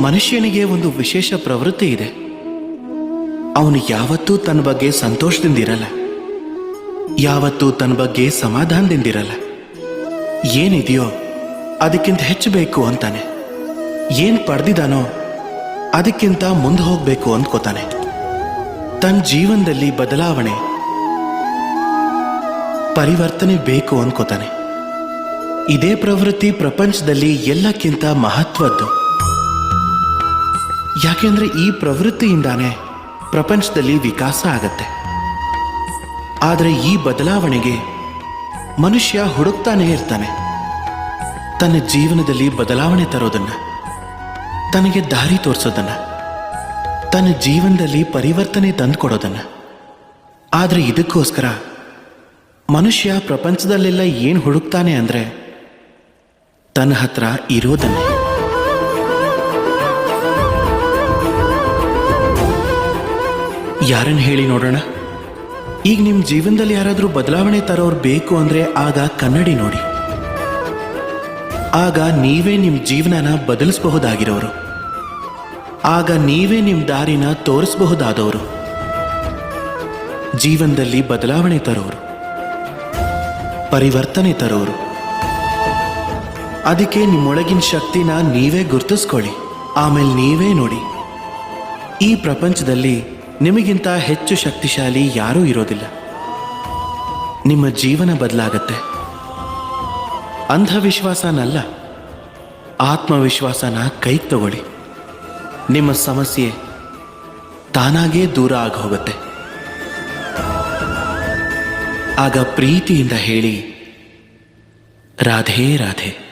ಮನುಷ್ಯನಿಗೆ ಒಂದು ವಿಶೇಷ ಪ್ರವೃತ್ತಿ ಇದೆ. ಅವನು ಯಾವತ್ತೂ ತನ್ನ ಬಗ್ಗೆ ಸಂತೋಷದಿಂದಿರಲ್ಲ. ಯಾವತ್ತೂ ತನ್ನ ಬಗ್ಗೆ ಸಮಾಧಾನದಿಂದಿರಲ್ಲ. ಏನಿದೆಯೋ ಅದಕ್ಕಿಂತ ಹೆಚ್ಚು ಬೇಕು ಅಂತಾನೆ. ಏನ್ ಪಡೆದಿದ್ದಾನೋ ಅದಕ್ಕಿಂತ ಮುಂದೆ ಹೋಗ್ಬೇಕು ಅಂದ್ಕೋತಾನೆ. ತನ್ನ ಜೀವನದಲ್ಲಿ ಬದಲಾವಣೆ, ಪರಿವರ್ತನೆ ಬೇಕು ಅಂದ್ಕೋತಾನೆ. ಇದೇ ಪ್ರವೃತ್ತಿ ಪ್ರಪಂಚದಲ್ಲಿ ಎಲ್ಲಕ್ಕಿಂತ ಮಹತ್ವದ್ದು. ಯಾಕೆಂದ್ರೆ ಈ ಪ್ರವೃತ್ತಿಯಿಂದಾನೆ ಪ್ರಪಂಚದಲ್ಲಿ ವಿಕಾಸ ಆಗತ್ತೆ. ಆದರೆ ಈ ಬದಲಾವಣೆಗೆ ಮನುಷ್ಯ ಹುಡುಕ್ತಾನೇ ಇರ್ತಾನೆ. ತನ್ನ ಜೀವನದಲ್ಲಿ ಬದಲಾವಣೆ ತರೋದನ್ನ, ತನಗೆ ದಾರಿ ತೋರಿಸೋದನ್ನ, ತನ್ನ ಜೀವನದಲ್ಲಿ ಪರಿವರ್ತನೆ ತಂದುಕೊಡೋದನ್ನ. ಆದರೆ ಇದಕ್ಕೋಸ್ಕರ ಮನುಷ್ಯ ಪ್ರಪಂಚದಲ್ಲೆಲ್ಲ ಏನು ಹುಡುಕ್ತಾನೆ ಅಂದ್ರೆ ತನ್ನ ಹತ್ರ ಇರೋದನ್ನ. ಯಾರನ್ನ ಹೇಳಿ ನೋಡೋಣ? ಈಗ ನಿಮ್ಮ ಜೀವನದಲ್ಲಿ ಯಾರಾದರೂ ಬದಲಾವಣೆ ತರೋರು ಬೇಕು ಅಂದ್ರೆ ಆಗ ಕನ್ನಡಿ ನೋಡಿ. ಆಗ ನೀವೇ ನಿಮ್ಮ ಜೀವನನ ಬದಲಿಸಬಹುದಾಗಿರೋರು. ಆಗ ನೀವೇ ನಿಮ್ಮ ದಾರಿನ ತೋರಿಸಬಹುದಾದವರು. ಜೀವನದಲ್ಲಿ ಬದಲಾವಣೆ ತರೋರು. ಪರಿವರ್ತನೆ ತರೋರು. ಅದಕ್ಕೆ ನಿಮ್ಮೊಳಗಿನ ಶಕ್ತಿನ ನೀವೇ ಗುರ್ತಿಸ್ಕೊಳ್ಳಿ. ಆಮೇಲೆ ನೀವೇ ನೋಡಿ. ಈ ಪ್ರಪಂಚದಲ್ಲಿ ನಿಮಗಿಂತ ಹೆಚ್ಚು ಶಕ್ತಿಶಾಲಿ ಯಾರೂ ಇರೋದಿಲ್ಲ. ನಿಮ್ಮ ಜೀವನ ಬದಲಾಗತ್ತೆ. ಅಂಧವಿಶ್ವಾಸನಲ್ಲ. ಆತ್ಮವಿಶ್ವಾಸನ ಕೈಗೆ ತಗೊಳ್ಳಿ. ನಿಮ್ಮ ಸಮಸ್ಯೆ ತಾನಾಗೇ ದೂರ ಆಗೋಗುತ್ತೆ. ಆಗ ಪ್ರೀತಿಯಿಂದ ಹೇಳಿ, ರಾಧೇ, ರಾಧೆ.